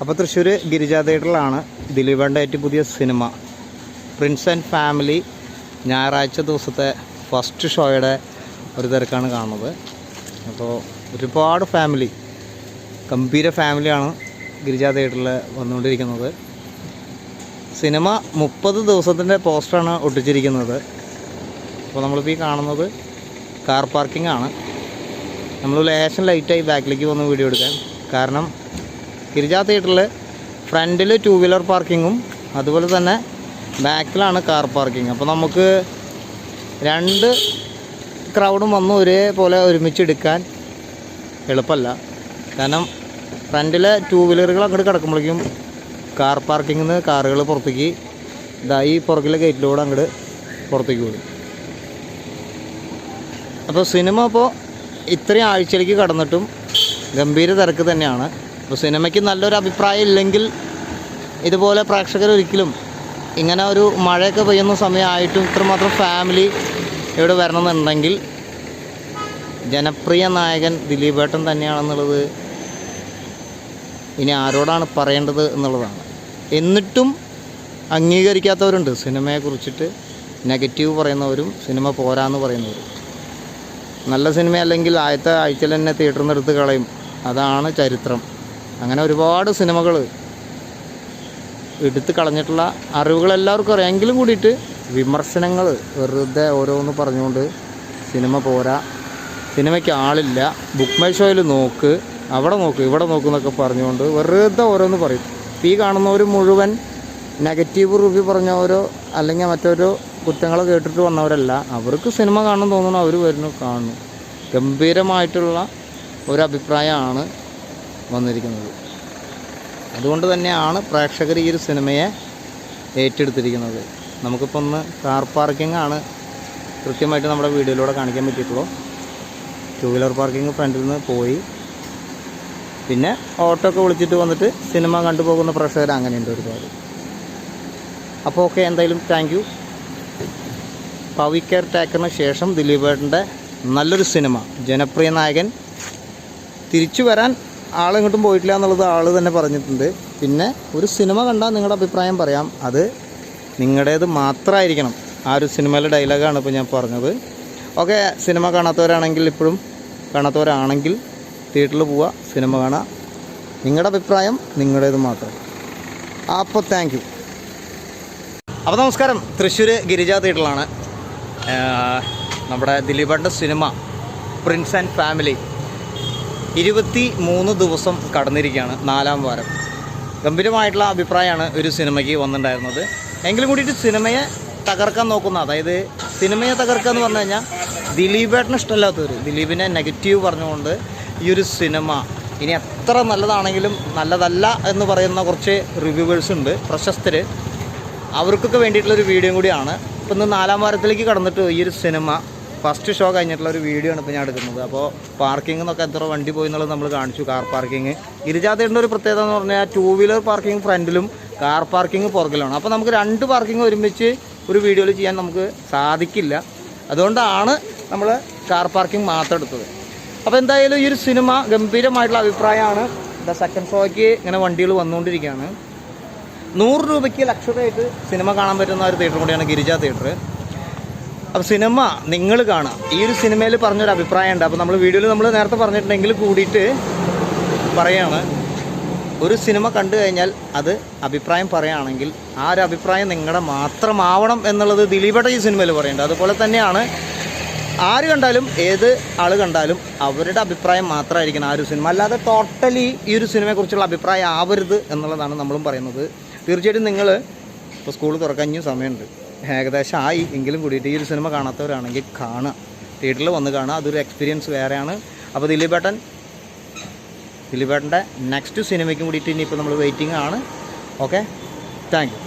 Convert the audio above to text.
അപ്പോൾ തൃശ്ശൂർ ഗിരിജാ തിയേറ്ററിലാണ് ദിലീപേണ്ട ഏറ്റവും പുതിയ സിനിമ. പ്രിൻസ് ആൻഡ് ഫാമിലി ഞായറാഴ്ച ദിവസത്തെ ഫസ്റ്റ് ഷോയുടെ ഒരു തിരക്കാണ് കാണുന്നത്. അപ്പോൾ ഒരുപാട് ഫാമിലി ഗംഭീര ഫാമിലിയാണ് ഗിരിജാ തിയേറ്ററിൽ വന്നുകൊണ്ടിരിക്കുന്നത്. സിനിമ മുപ്പത് ദിവസത്തിന്റെ പോസ്റ്ററാണ് ഒട്ടിച്ചിരിക്കുന്നത്. അപ്പോൾ നമ്മളിപ്പോൾ ഈ കാണുന്നത് കാർ പാർക്കിംഗ് ആണ്. നമ്മൾ ലേശം ലൈറ്റായി ബാക്കിലേക്ക് വന്ന് വീഡിയോ എടുക്കാൻ. കാരണം ഗിരിജാ തിയേറ്ററിൽ ഫ്രണ്ടിൽ ടു വീലർ പാർക്കിങ്ങും അതുപോലെ തന്നെ ബാക്കിലാണ് കാർ പാർക്കിംഗ് അപ്പോൾ നമുക്ക് രണ്ട് ക്രൗഡും വന്ന് ഒരേപോലെ ഒരുമിച്ച് എടുക്കാൻ എളുപ്പമല്ല കാരണം ഫ്രണ്ടിലെ ടു വീലറുകൾ അങ്ങോട്ട് കിടക്കുമ്പോഴേക്കും കാർ പാർക്കിങ്ങിൽ നിന്ന് കാറുകൾ പുറത്തേക്ക് ഇതാ ഈ പുറകിലെ ഗേറ്റിലൂടെ അങ്ങോട്ട് പുറത്തേക്ക് വിടും അപ്പോൾ സിനിമ ഇപ്പോൾ ഇത്രയും ആഴ്ചയിലേക്ക് കടന്നിട്ടും ഗംഭീര തിരക്ക് തന്നെയാണ്. അപ്പോൾ സിനിമയ്ക്ക് നല്ലൊരു അഭിപ്രായം ഇല്ലെങ്കിൽ ഇതുപോലെ പ്രേക്ഷകർ ഒരിക്കലും ഇങ്ങനെ ഒരു മഴയൊക്കെ പെയ്യുന്ന സമയമായിട്ടും ഇത്രമാത്രം ഫാമിലി ഇവിടെ വരണമെന്നുണ്ടെങ്കിൽ ജനപ്രിയ നായകൻ ദിലീപേട്ടൻ തന്നെയാണെന്നുള്ളത് ഇനി ആരോടാണ് പറയേണ്ടത് എന്നുള്ളതാണ്. എന്നിട്ടും അംഗീകരിക്കാത്തവരുണ്ട്. സിനിമയെ കുറിച്ചിട്ട് നെഗറ്റീവ് പറയുന്നവരും സിനിമ പോരാന്ന് പറയുന്നവരും. നല്ല സിനിമ അല്ലെങ്കിൽ ആദ്യത്തെ ആഴ്ചയിൽ തന്നെ തിയേറ്ററിൽ നിന്ന് എടുത്ത് കളയും. അതാണ് ചരിത്രം. അങ്ങനെ ഒരുപാട് സിനിമകൾ എടുത്ത് കളഞ്ഞിട്ടുള്ള അറിവുകൾ എല്ലാവർക്കും അറിയാം. എങ്കിലും കൂടിയിട്ട് വിമർശനങ്ങൾ വെറുതെ ഓരോന്ന് പറഞ്ഞുകൊണ്ട് സിനിമ പോരാ. സിനിമയ്ക്ക് ആളില്ല. ബുക്ക് മൈ ഷോയിൽ നോക്ക് അവിടെ നോക്ക് ഇവിടെ നോക്ക് എന്നൊക്കെ പറഞ്ഞുകൊണ്ട് വെറുതെ ഓരോന്ന് പറയും. ഈ കാണുന്നവർ മുഴുവൻ നെഗറ്റീവ് റിവ്യൂ പറഞ്ഞവരോ അല്ലെങ്കിൽ മറ്റൊരു കുറ്റങ്ങൾ കേട്ടിട്ട് വന്നവരല്ല. അവർക്ക് സിനിമ കാണണം തോന്നുന്നു അവർ വരുന്നു കാണുന്നു. ഗംഭീരമായിട്ടുള്ള ഒരു അഭിപ്രായമാണ് വന്നിരിക്കുന്നത്. അതുകൊണ്ട് തന്നെയാണ് പ്രേക്ഷകർ ഈ ഒരു സിനിമയെ ഏറ്റെടുത്തിരിക്കുന്നത്. നമുക്കിപ്പോൾ ഒന്ന് കാർ പാർക്കിംഗ് ആണ് കൃത്യമായിട്ട് നമ്മുടെ വീഡിയോയിലൂടെ കാണിക്കാൻ പറ്റിയിട്ടുള്ളൂ. ടു വീലർ പാർക്കിംഗ് ഫ്രണ്ടിൽ നിന്ന് പോയി. പിന്നെ ഓട്ടോ ഒക്കെ വിളിച്ചിട്ട് വന്നിട്ട് സിനിമ കണ്ടുപോകുന്ന പ്രേക്ഷകർ അങ്ങനെയുണ്ട് ഒരുപാട്. അപ്പോൾ ഓക്കെ എന്തായാലും താങ്ക് യു പവി ടേക്കറിന് ശേഷം ദിലീപേട്ടന്റെ നല്ലൊരു സിനിമ ജനപ്രിയ നായകൻ തിരിച്ചു വരാൻ ആളെങ്ങോട്ടും പോയിട്ടില്ല എന്നുള്ളത് ആൾ തന്നെ പറഞ്ഞിട്ടുണ്ട്. പിന്നെ ഒരു സിനിമ കണ്ടാൽ നിങ്ങളുടെ അഭിപ്രായം പറയാം. അത് നിങ്ങളുടേത് മാത്രമായിരിക്കണം. ആ ഒരു സിനിമയിലെ ഡയലോഗാണ് ഇപ്പോൾ ഞാൻ പറഞ്ഞത്. ഓക്കെ സിനിമ കാണാത്തവരാണെങ്കിൽ ഇപ്പോഴും കാണാത്തവരാണെങ്കിൽ തിയേറ്ററിൽ പോവുക സിനിമ കാണുക നിങ്ങളുടെ അഭിപ്രായം നിങ്ങളുടേത് മാത്രം. അപ്പോൾ താങ്ക് യു അപ്പോൾ നമസ്കാരം. തൃശ്ശൂർ ഗിരിജ തിയേറ്ററിലാണ്. നമ്മുടെ ദിലീപേട്ടന്റെ സിനിമ പ്രിൻസ് ആൻഡ് ഫാമിലി. ഇരുപത്തി മൂന്ന് ദിവസം കടന്നിരിക്കുകയാണ് നാലാം വാരം. ഗംഭീരമായിട്ടുള്ള അഭിപ്രായമാണ് ഒരു സിനിമയ്ക്ക് വന്നിട്ടുണ്ടായിരുന്നത്. എങ്കിലും കൂടിയിട്ട് സിനിമയെ തകർക്കാൻ നോക്കുന്ന അതായത് സിനിമയെ തകർക്കുക എന്ന് പറഞ്ഞു കഴിഞ്ഞാൽ ദിലീപേട്ടന് ഇഷ്ടമല്ലാത്തവർ ദിലീപിനെ നെഗറ്റീവ് പറഞ്ഞുകൊണ്ട് ഈ ഒരു സിനിമ ഇനി എത്ര നല്ലതാണെങ്കിലും നല്ലതല്ല എന്ന് പറയുന്ന കുറച്ച് റിവ്യൂവേഴ്സ് ഉണ്ട് പ്രശസ്തർ അവർക്കൊക്കെ വേണ്ടിയിട്ടുള്ളൊരു വീഡിയോ കൂടിയാണ്. ഇപ്പം ഇന്ന് നാലാം വാരത്തിലേക്ക് കടന്നിട്ട് ഈ ഒരു സിനിമ ഫസ്റ്റ് ഷോ കഴിഞ്ഞിട്ടുള്ള ഒരു വീഡിയോ ആണ് ഇപ്പോൾ ഞാൻ എടുക്കുന്നത്. അപ്പോൾ പാർക്കിംഗ് എന്നൊക്കെ എത്ര വണ്ടി പോയി എന്നുള്ളത് നമ്മൾ കാണിച്ചു കാർ പാർക്കിംഗ് ഗിരിജാതയുടെ ഒരു പ്രത്യേകത എന്ന് പറഞ്ഞാൽ ടൂ വീലർ പാർക്കിംഗ് ഫ്രണ്ടിലും കാർ പാർക്കിംഗ് പുറകിലാണ് അപ്പോൾ നമുക്ക് രണ്ട് പാർക്കിംഗ് ഒരുമിച്ച് ഒരു വീഡിയോയിൽ ചെയ്യാൻ നമുക്ക് സാധിക്കില്ല. അതുകൊണ്ടാണ് നമ്മൾ കാർ പാർക്കിംഗ് മാത്രം എടുത്തത്. അപ്പോൾ എന്തായാലും ഈ ഒരു സിനിമ ഗംഭീരമായിട്ടുള്ള അഭിപ്രായമാണ്. ദ സെക്കൻഡ് ഷോയ്ക്ക് ഇങ്ങനെ വണ്ടികൾ വന്നുകൊണ്ടിരിക്കുകയാണ്. നൂറ് രൂപയ്ക്ക് ലക്ഷറി ആയിട്ട് സിനിമ കാണാൻ പറ്റുന്ന ഒരു തിയേറ്റർ കൂടിയാണ് ഗിരിജ തിയേറ്റർ അപ്പോൾ സിനിമ നിങ്ങൾ കാണാം. ഈ ഒരു സിനിമയിൽ പറഞ്ഞൊരു അഭിപ്രായം ഉണ്ട്. അപ്പോൾ നമ്മൾ വീഡിയോയിൽ നമ്മൾ നേരത്തെ പറഞ്ഞിട്ടുണ്ടെങ്കിൽ കൂടിയിട്ട് പറയാണ്. ഒരു സിനിമ കണ്ടു കഴിഞ്ഞാൽ അത് അഭിപ്രായം പറയുകയാണെങ്കിൽ ആ ഒരു അഭിപ്രായം നിങ്ങളുടെ മാത്രമാവണം എന്നുള്ളത് ദിലീപേട്ട ഈ സിനിമയിൽ പറയുന്നുണ്ട്. അതുപോലെ തന്നെയാണ് ആര് കണ്ടാലും ഏത് ആൾ കണ്ടാലും അവരുടെ അഭിപ്രായം മാത്രമായിരിക്കണം ആ ഒരു സിനിമ. അല്ലാതെ ടോട്ടലി ഈ ഒരു സിനിമയെക്കുറിച്ചുള്ള അഭിപ്രായം ആവരുത് എന്നുള്ളതാണ് നമ്മളും പറയുന്നത്. തീർച്ചയായിട്ടും നിങ്ങൾ ഇപ്പോൾ സ്കൂൾ തുറക്കാൻ ഇനിയും സമയമുണ്ട്. ഏകദേശം ആയി. എങ്കിലും കൂടിയിട്ട് ഈ ഒരു സിനിമ കാണാത്തവരാണെങ്കിൽ കാണുക. തിയേറ്ററിൽ വന്ന് കാണുക. അതൊരു എക്സ്പീരിയൻസ് വേറെയാണ്. അപ്പോൾ ദിലീപേട്ടൻ ദിലീപേട്ടന്റെ നെക്സ്റ്റ് സിനിമയ്ക്കും കൂടിയിട്ട് ഇനിയിപ്പോൾ നമ്മൾ വെയിറ്റിംഗ് ആണ്. Okay thank